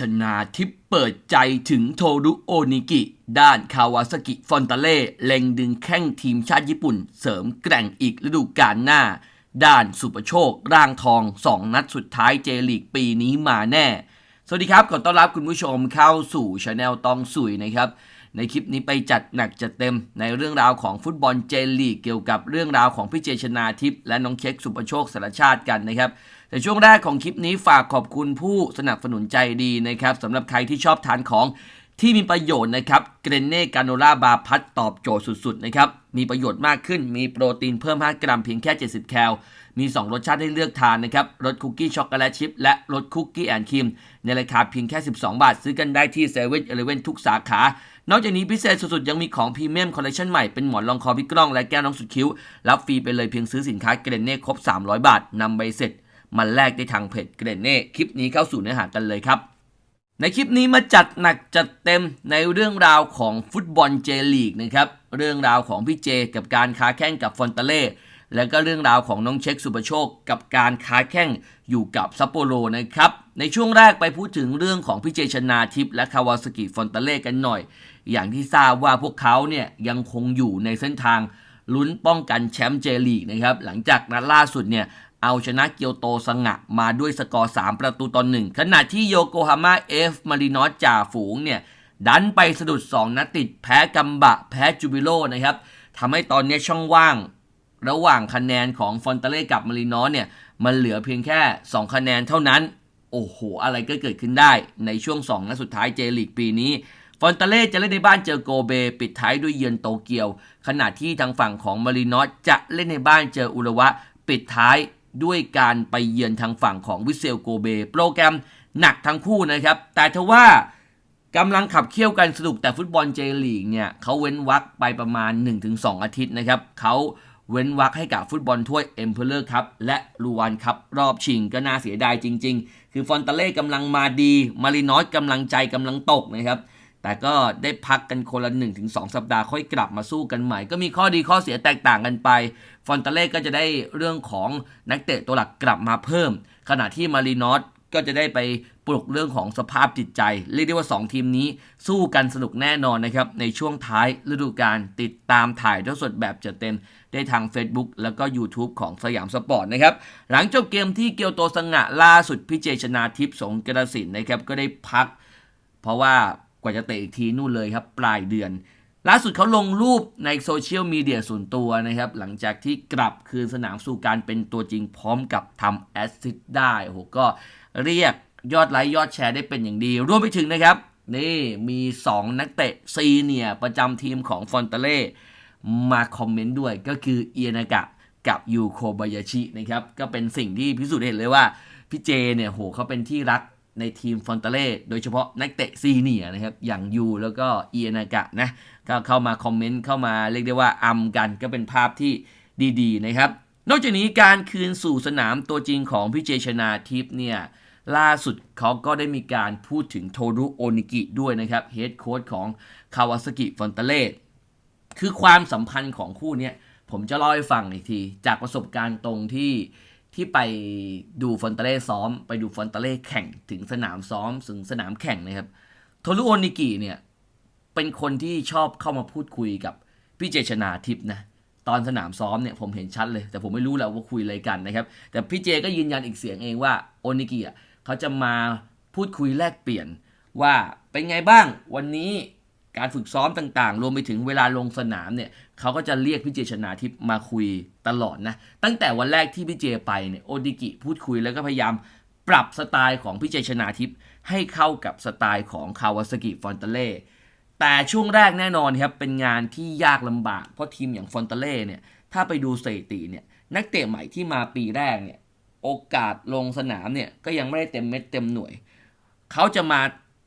ชนาทิพเปิดใจถึงโทรุโอนิกิ ด้านคาวาซากิฟอนตาเล่เล็งดึงแข้งทีมชาติญี่ปุ่น เสริมแกร่งอีกฤดูกาลหน้า ด้านสุประโชค ร่างทอง2นัดสุดท้ายเจลีกปีนี้มาแน่ สวัสดีครับ ขอต้อนรับคุณผู้ชมเข้าสู่ช anel ตองสุยนะครับ ในคลิปนี้ไปจัดหนักจัดเต็มในเรื่องราวของฟุตบอลเจลีกเกี่ยวกับเรื่องราวของพี่เจชนาทิพย์และน้องเค้กสุประโชคสารชาติกันนะครับแต่ช่วงแรกของคลิปนี้ฝากขอบคุณผู้สนับสนุนใจดีนะครับสำหรับใครที่ชอบทานของ ที่มีประโยชน์นะครับเกรนเน่กาโนล่าบาร์พัดตอบโจทย์สุดๆนะครับมีประโยชน์มากขึ้นมีโปรตีนเพิ่ม 5 กรัมเพียงแค่ 70 แคล มี 2 รสชาติให้เลือกทานนะครับรสคุกกี้ช็อกโกแลตชิพและรสคุกกี้แอนด์ครีม ในราคาเพียงแค่ 12 บาท ซื้อกันได้ที่เซเว่นเอเลเวนทุกสาขา นอกจากนี้พิเศษสุดๆ ยังมีของพรีเมียมคอลเลคชันใหม่เป็นหมอนรองคอพี่กล้องและแก้วน้องสุดคิ้ว รับฟรีไปเลยเพียงซื้อสินค้าเกรนเน่ครบ 300 บาทนำใบเสร็จมาแลกได้ทางเพจเกรนเน่คลิปนี้เข้าสู่เนื้อหากันเลยครับ ในคลิปนี้มาจัดหนักจัดเต็มในเรื่องราวของฟุตบอลเจลีกนะครับ เรื่องราวของพี่เจกับการค้าแข่งกับฟอนตาเล่แล้วก็เรื่องราวของน้องเช็คสุปโชค กับการค้าแข่งอยู่กับซัปโปโรนะครับ ในช่วงแรกไปพูดถึงเรื่องของพี่เจชนาทิพย์และคาวาสกิฟอนตาเล่กันหน่อย อย่างที่ทราบว่าพวกเขาเนี่ยยังคงอยู่ในเส้นทางลุ้นป้องกันแชมป์เจลีกนะครับหลังจากนัดล่าสุดเนี่ย เอาชนะเกียวโตสงะมาด้วยสกอร์ 3 ประตูต่อหนึ่งขณะที่โยโกฮาม่าเอฟมารินอสจ่าฝูงเนี่ย ดันไปสะดุด 2 นัดติดแพ้กัมบะ แพ้จูบิโลนะครับทำให้ตอนนี้ช่องว่าง ระหว่างคะแนนของฟอนเตเล่กับมารินอสเนี่ย มันเหลือเพียงแค่ 2 คะแนนเท่านั้น โอ้โห อะไรก็เกิดขึ้นได้ในช่วง 2 นัดสุดท้ายเจลีกปีนี้ฟอนตาเล่จะเล่นในบ้านเจอโกเบ ปิดท้ายด้วยเยือนโตเกียว ขณะที่ทางฝั่งของมารินอสจะเล่นในบ้านเจออุระวะ ปิดท้าย ด้วยการไปเยือนทางฝั่งของวิเซลโกเบ โปรแกรมหนักทั้งคู่นะครับ แต่ทว่ากำลังขับเคี่ยวกันสนุกแต่ฟุตบอลเจลีกเนี่ยเขาเว้นวักไปประมาณ 1-2 อาทิตย์นะครับเขาเว้นวักให้กับฟุตบอลถ้วยเอ็มเพลเลอร์ครับและลูวานครับรอบชิงก็น่าเสียดายจริง ๆ คือฟอนตาเล่กำลังมาดี มารินอสกำลังใจกำลังตกนะครับ แต่ก็ได้พักกันคนละ 1-2 สัปดาห์ค่อยกลับมาสู้กันใหม่ ก็มีข้อดีข้อเสียแตกต่างกันไป ฟอนตาเล่ก็จะได้เรื่องของนักเตะตัวหลักกลับมาเพิ่ม ขณะที่มารินอสก็จะได้ไปปลุกเรื่องของสภาพจิตใจ เรียกได้ว่า 2 ทีมนี้สู้กันสนุกแน่นอนนะครับ ในช่วงท้ายฤดูกาลติดตามถ่ายทอดสดแบบจัดเต็ม ได้ทาง Facebook แล้วก็ YouTube ของสยามสปอร์ตนะครับ หลังจบเกมที่เกียวโตสงะล่าสุดพิเจชนาทิพย์สงกระสินนะครับก็ได้พัก เพราะว่า กว่าจะเตะอีกทีนู่นเลยครับ ปลายเดือน ล่าสุดเขาลงรูปในโซเชียลมีเดียส่วนตัวนะครับ หลังจากที่กลับคืนสนามสู่การเป็นตัวจริงพร้อมกับทำแอสซิสต์ได้โอ้โหก็เรียกยอดไลค์ยอดแชร์ได้เป็นอย่างดี รวมไปถึงนะครับ นี่มี 2 นักเตะซีเนียประจำทีมของฟอนเตเล่มาคอมเมนต์ด้วยก็คือเอียนากะกับยูโคบายาชินะครับ ก็เป็นสิ่งที่พิสูจน์เห็นเลยว่าพี่เจเนี่ยโหเขาเป็นที่รัก ในทีมฟอนเตเล่โดยเฉพาะนักเตะซีเนียนะครับ อย่างยูแล้วก็เอียนากะนะก็เข้ามาคอมเมนต์เข้ามาเรียกได้ว่าอัมกันก็เป็นภาพที่ดีๆนะครับ นอกจากนี้การคืนสู่สนามตัวจริงของพี่เจชนาทิพย์เนี่ยล่าสุดเขาก็ได้มีการพูดถึงโทรุโอนิกิด้วยนะครับเฮดโค้ชของคาวาซากิฟอนเตเล่คือความสัมพันธ์ของคู่นี้ผมจะเล่าให้ฟังอีกที จากประสบการณ์ตรงที่ ที่ไปดูฟอนตาเล่ซ้อม ไปดูฟอนตาเล่แข่งถึงสนามซ้อมถึงสนามแข่งนะครับโทรุโอนิกิเนี่ยเป็นคนที่ชอบเข้ามาพูดคุยกับพี่เจชนาทิพย์นะตอนสนามซ้อมเนี่ยผมเห็นชัดเลย แต่ผมไม่รู้แล้วว่าคุยอะไรกันนะครับ แต่พี่เจก็ยืนยันอีกเสียงเองว่าโอนิกิอะเขาจะมาพูดคุยแลกเปลี่ยนว่าเป็นไงบ้างวันนี้ การฝึกซ้อมต่างๆ รวมไปถึงเวลาลงสนามเนี่ยเขาก็จะเรียกพี่เจชนาทิพย์มาคุยตลอดนะ ตั้งแต่วันแรกที่พี่เจไปเนี่ยโอนิกิพูดคุยแล้วก็พยายามปรับสไตล์ของพี่เจชนาทิพย์ให้เข้ากับสไตล์ของคาวาซากิฟอนเตเล่แต่ช่วงแรกแน่นอนครับเป็นงานที่ยากลำบาก เพราะทีมอย่างฟอนเตเล่เนี่ยถ้าไปดูสถิติเนี่ยนักเตะใหม่ที่มาปีแรกเนี่ยโอกาสลงสนามเนี่ยก็ยังไม่ได้เต็มเม็ดเต็มหน่วย เขาจะมา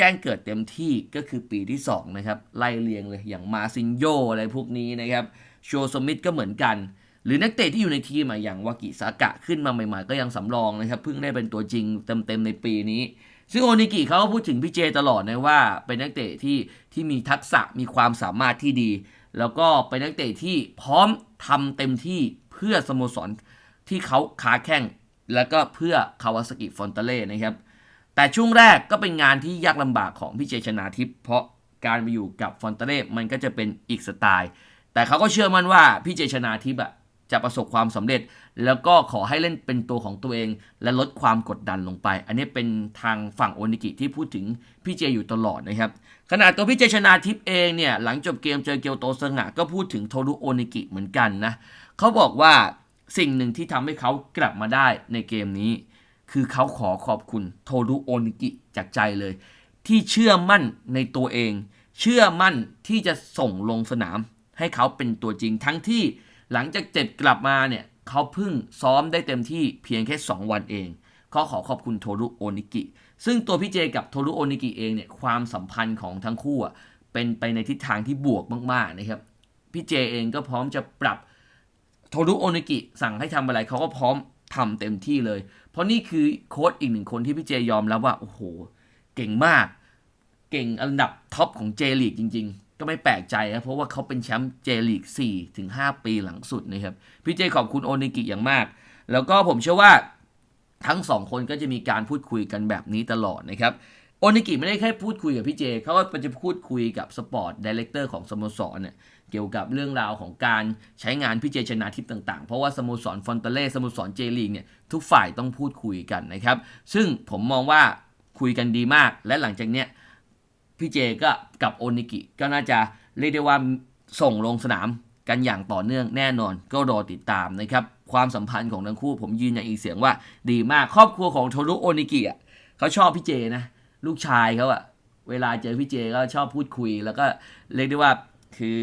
แจ้งเกิดเต็มที่ก็คือปีที่ 2 นะครับ ไล่เรียงเลยอย่างมาซินโยอะไรพวกนี้นะครับโชสมิธก็เหมือนกัน หรือนักเตะที่อยู่ในทีมอะอย่างวากิสากะขึ้นมาใหม่ๆ ก็ยังสำรองนะครับเพิ่งได้เป็นตัวจริงเต็มๆในปีนี้ ซึ่งโอนิกิเขาก็พูดถึงพี่เจตลอดนะว่าเป็นนักเตะที่ที่มีทักษะมีความสามารถที่ดี แล้วก็เป็นนักเตะที่พร้อมทำเต็มที่เพื่อสโมสรที่เขาคาแข่งแล้วก็เพื่อคาวาสกิฟอนตเล่นะครับ แต่ช่วงแรกก็เป็นงานที่ยากลำบากของพี่เจชนาทิพย์เพราะการไปอยู่กับฟอนเตเล่มันก็จะเป็นอีกสไตล์ แต่เขาก็เชื่อมั่นว่าพี่เจชนาทิพย์อะจะประสบความสำเร็จ แล้วก็ขอให้เล่นเป็นตัวของตัวเอง และลดความกดดันลงไป อันนี้เป็นทางฝั่งโอนิกิที่พูดถึงพี่เจอยู่ตลอดนะครับขณะตัวพี่เจชนาทิพย์เองเนี่ยหลังจบเกมเจอเกียวโตสงะก็พูดถึงโทรุโอนิกิเหมือนกันนะเขาบอกว่าสิ่งหนึ่งที่ทำให้เขากลับมาได้ในเกมนี้ คือเขาขอขอบคุณโทรุโอนิกิจากใจเลย ที่เชื่อมั่นในตัวเอง เชื่อมั่นที่จะส่งลงสนาม ให้เขาเป็นตัวจริงทั้งที่หลังจากเจ็บกลับมาเนี่ยเขาเพิ่งซ้อมได้เต็มที่เพียงแค่ 2 วันเองเขาขอขอบคุณโทรุโอนิกิ ซึ่งตัวพี่เจกับโทรุโอนิกิเองเนี่ยความสัมพันธ์ของทั้งคู่อะเป็นไปในทิศทางที่บวกมากๆนะครับพี่เจเองก็พร้อมจะปรับโทรุโอนิกิสั่งให้ทำอะไรเขาก็พร้อม ทำเต็มที่เลย เพราะนี่คือโค้ดอีกหนึ่งคนที่พี่เจยอมแล้วว่า โอ้โห เก่งมาก เก่งอันดับท็อปของเจลีกจริง ๆ ก็ไม่แปลกใจนะเพราะว่าเขาเป็นแชมป์เจลีก4ถึง5ปีหลังสุดนะครับ พี่เจขอบคุณโอนิกิอย่างมาก แล้วก็ผมเชื่อว่าทั้งสองคนก็จะมีการพูดคุยกันแบบนี้ตลอดนะครับ โอนิกิไม่ได้แค่พูดคุยกับพี่เจเขาก็จะพูดคุยกับสปอร์ตดีเลกเตอร์ของสโมสรเนี่ยเกี่ยวกับเรื่องราวของการใช้งานพี่เจชนาทิพย์ต่างๆ เพราะว่าสโมสรฟอนเตเล่สโมสรเจลีกเนี่ยทุกฝ่ายต้องพูดคุยกันนะครับ ซึ่งผมมองว่าคุยกันดีมาก และหลังจากเนี้ยพี่เจก็กับโอนิกิก็น่าจะเรียกได้ว่าส่งลงสนามกันอย่างต่อเนื่องแน่นอนก็รอติดตามนะครับ ความสัมพันธ์ของทั้งคู่ผมยืนยันอีกเสียงว่าดีมากครอบครัวของโทรุโอนิกิอะเขาชอบพี่เจนะ ลูกชายเขาอะเวลาเจอพี่เจก็ชอบพูดคุย แล้วก็เรียกได้ว่าคือ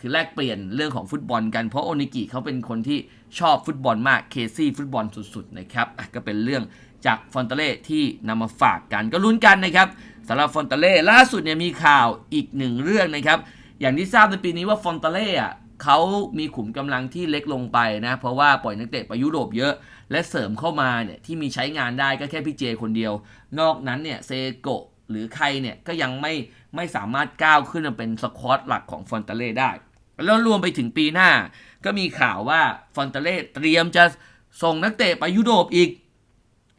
คือแลกเปลี่ยนเรื่องของฟุตบอลกันเพราะโอนิกิเขาเป็นคนที่ชอบฟุตบอลมากเคซี่ฟุตบอลสุดๆนะครับก็เป็นเรื่องจากฟอนเตเล่ที่นำมาฝากกันก็ลุ้นกันนะครับสำหรับฟอนเตเล่ล่าสุดเนี่ยมีข่าวอีกหนึ่งเรื่องนะครับ อย่างที่ทราบในปีนี้ว่าฟอนเตเล่อะ เขามีขุมกำลังที่เล็กลงไปนะ เพราะว่าปล่อยนักเตะไปยุโรปเยอะ และเสริมเข้ามาเนี่ยที่มีใช้งานได้ก็แค่พี่เจคนเดียว นอกนั้นเนี่ยเซโกหรือใครเนี่ยก็ยังไม่ไม่สามารถก้าวขึ้นมาเป็นสควอตหลักของฟอนเตเล่ได้ แล้วรวมไปถึงปีหน้า ก็มีข่าวว่าฟอนเตเล่เตรียมจะส่งนักเตะไปยุโรปอีก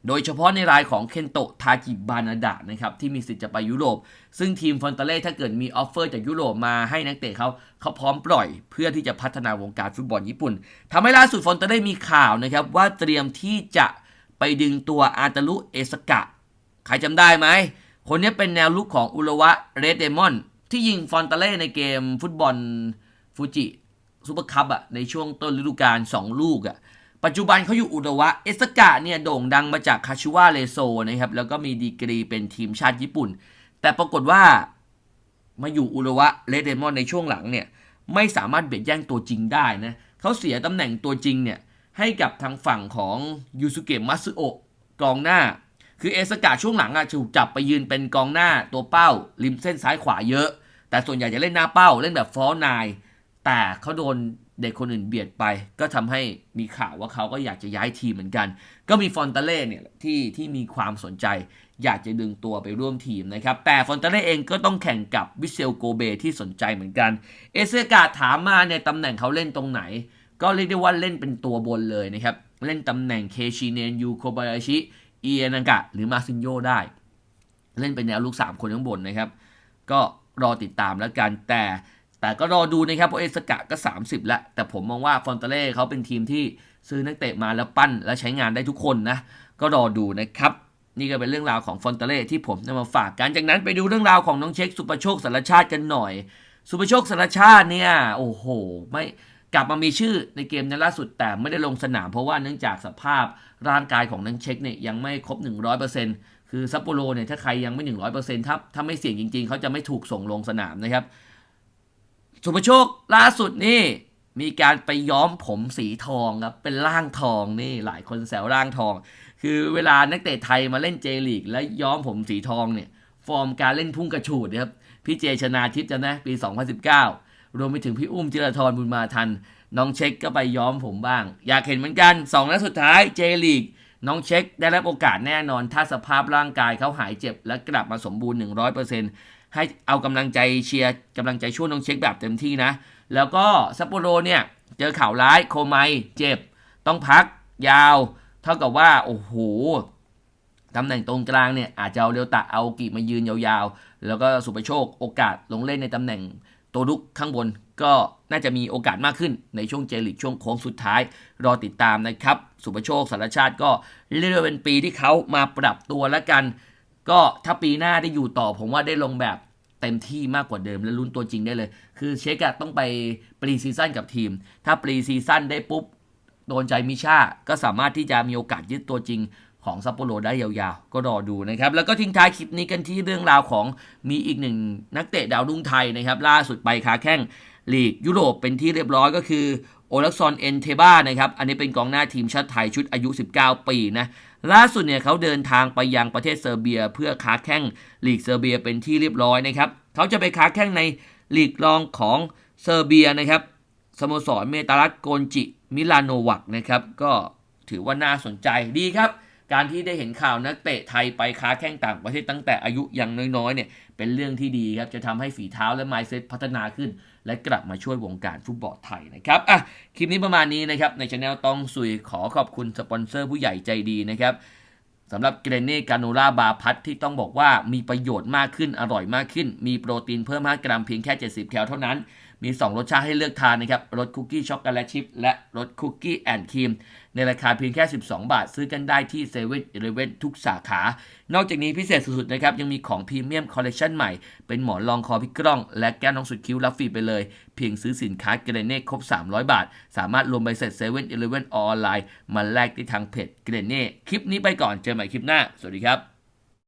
โดยเฉพาะในรายของเคนโตะทาจิบานาดะนะครับที่มีสิทธิ์จะไปยุโรป ซึ่งทีมฟอนเตเล่ถ้าเกิดมีออฟเฟอร์จากยุโรปมาให้นักเตะเขาเขาพร้อมปล่อยเพื่อที่จะพัฒนาวงการฟุตบอลญี่ปุ่นทำให้ล่าสุดฟอนเตเล่มีข่าวนะครับว่าเตรียมที่จะไปดึงตัวอาตาลุเอสกะใครจำได้ไหม คนนี้เป็นแนวลุกของอุระวะเรดเดมอนที่ยิงฟอนเตเล่ในเกมฟุตบอลฟูจิซูเปอร์คัพอะในช่วงต้นฤดูกาล2ลูกอะ ปัจจุบันเขาอยู่อุระวะ เอสกะเนี่ยโด่งดังมาจากคาชิวะเลโซนะครับ แล้วก็มีดีกรีเป็นทีมชาติญี่ปุ่น แต่ปรากฏว่ามาอยู่อุรวะเรดเดมอนในช่วงหลังเนี่ยไม่สามารถเบียดแย่งตัวจริงได้นะเขาเสียตำแหน่งตัวจริงเนี่ยให้กับทางฝั่งของยูสุเกะมัตสึโอะกองหน้า คือเอสกาช่วงหลังอะถูกจับไปยืนเป็นกองหน้าตัวเป้า ริมเส้นซ้ายขวาเยอะ แต่ส่วนใหญ่จะเล่นหน้าเป้าเล่นแบบฟอลนายแต่เขาโดน เด็กคนอื่นเบียดไป ก็ทำให้มีข่าวว่าเขาก็อยากจะย้ายทีมเหมือนกัน ก็มีฟอนตาเล่เนี่ยที่ที่มีความสนใจ อยากจะดึงตัวไปร่วมทีมนะครับ แต่ฟอนตาเล่เองก็ต้องแข่งกับวิเซลโกเบที่สนใจเหมือนกัน เอเซกาถามมาเนี่ยตำแหน่งเขาเล่นตรงไหน ก็เรียกได้ว่าเล่นเป็นตัวบนเลยนะครับ เล่นตำแหน่งเคชิเนนยูโคบายาชิเอียนากะ หรือมาซินโยได้ เล่นเป็นแนวลูก 3 คนข้างบนนะครับ ก็รอติดตามแล้วกันแต่ แต่ก็รอดูนะครับเพราะเอสกะก็ 30 แล้ว แต่ผมมองว่าฟอนเตเล่เขาเป็นทีมที่ซื้อนักเตะมาแล้วปั้นและใช้งานได้ทุกคนนะ ก็รอดูนะครับ นี่ก็เป็นเรื่องราวของฟอนเตเล่ที่ผมนำมาฝากกันจากนั้นไปดูเรื่องราวของน้องเช็คสุประโชคสารชาติกันหน่อย สุประโชคสารชาติเนี่ยโอ้โห ไม่กลับมามีชื่อในเกมในล่าสุดแต่ไม่ได้ลงสนามเพราะว่าเนื่องจากสภาพร่างกายของนังเช็คเนี่ยยังไม่ครบ 100%คือซัปโปโรเนี่ยถ้าใครยังไม่ 100%ถ้าถ้าไม่เสี่ยงจริงๆ เขาจะไม่ถูกส่งลงสนามนะครับ สุภโชคล่าสุดนี่ มีการไปย้อมผมสีทองครับเป็นร่างทองนี่หลายคนแซวร่างทอง คือเวลานักเตะไทยมาเล่นเจลีก แล้วย้อมผมสีทองเนี่ย ฟอร์มการเล่นพุ่งกระฉูดนะครับพี่เจชนาทิพย์จะนะปี 2019 รวมไปถึงพี่อุ้มจิรทรบุญมาทัน น้องเช็คก็ไปย้อมผมบ้าง อยากเห็นเหมือนกัน2นัดสุดท้ายเจลีกน้องเช็คได้รับโอกาสแน่นอน ถ้าสภาพร่างกายเขาหายเจ็บและกลับมาสมบูรณ์ 100% ให้เอากำลังใจเชียร์กำลังใจช่วยน้องเช็คแบบเต็มที่นะ แล้วก็ซัปโปโรเนี่ย เจอข่าวร้ายโคไมเจ็บ ต้องพักยาว เท่ากับว่า โอ้โหตำแหน่งตรงกลางเนี่ย อาจจะเอาเรียวตะเอากิมายืนยาวๆ แล้วก็สุประโชคโอกาสลงเล่นในตำแหน่งตัวลุกข้างบนก็น่าจะมีโอกาสมากขึ้นในช่วงเจลิกช่วงโค้งสุดท้าย รอติดตามนะครับ สุประโชคสารชาติก็เรียกว่าเป็นปีที่เขามาปรับตัวแล้วกัน ก็ถ้าปีหน้าได้อยู่ต่อผมว่าได้ลงแบบเต็มที่มากกว่าเดิม และลุ้นตัวจริงได้เลย คือเช็คต้องไปปรีซีซั่นกับทีม ถ้าปรีซีซั่นได้ปุ๊บโดนใจมิชาก็สามารถที่จะมีโอกาสยึดตัวจริงของซัปโปโรได้ยาวๆ ก็รอดูนะครับ แล้วก็ทิ้งท้ายคลิปนี้กันที่เรื่องราวของมีอีกหนึ่งนักเตะดาวรุ่งไทยนะครับ ล่าสุดไปค้าแข้งลีกยุโรปเป็นที่เรียบร้อยก็คือ โอลักซอนเอนเทบานะครับ อันนี้เป็นกองหน้าทีมชาติไทยชุดอายุ 19 ปีนะ ล่าสุดเนี่ยเขาเดินทางไปยังประเทศเซอร์เบีย เพื่อค้าแข้งลีกเซอร์เบียเป็นที่เรียบร้อยนะครับ เขาจะไปค้าแข้งในลีกรองของเซอร์เบียนะครับ สโมสรเมตาลักโกนจิมิลานโนวักนะครับ ก็ถือว่าน่าสนใจดีครับ การที่ได้เห็นข่าวนักเตะไทยไปค้าแข้งต่างประเทศตั้งแต่อายุยังน้อยๆเนี่ยเป็นเรื่องที่ดีครับจะทำให้ฝีเท้าและไมซ์เซ็ตพัฒนาขึ้น และกลับมาช่วยวงการฟุตบอลไทยนะครับอะคลิปนี้ประมาณนี้นะครับในช anel ต้องสุยขอขอบคุณสปอนเซอร์ผู้ใหญ่ใจดีนะครับสำหรับเกรเน่กาโนล่าบาร์พัทที่ต้องบอกว่ามีประโยชน์มากขึ้นอร่อยมากขึ้น มีโปรตีนเพิ่ม 5 กรัมเพียงแค่ 70 แคลเท่านั้น มี 2 รสชาติให้เลือกทานนะครับ รสคุกกี้ช็อกโกแลตชิพและรสคุกกี้แอนด์ครีมในราคาเพียงแค่ 12 บาท ซื้อกันได้ที่เซเว่นอีเลเวนทุกสาขา นอกจากนี้พิเศษสุดๆนะครับ ยังมีของพรีเมียมคอลเลคชันใหม่ เป็นหมอนรองคอพิกล้อง และแก้วน้องสุดคิ้วรับฟรีไปเลย เพียงซื้อสินค้าเกรเน่ครบ 300 บาท สามารถรวมใบเสร็จเซเว่นอีเลเวนออนไลน์มาแลกได้ทางเพจเกรเน่คลิปนี้ไปก่อนเจอใหม่คลิปหน้าสวัสดีครับ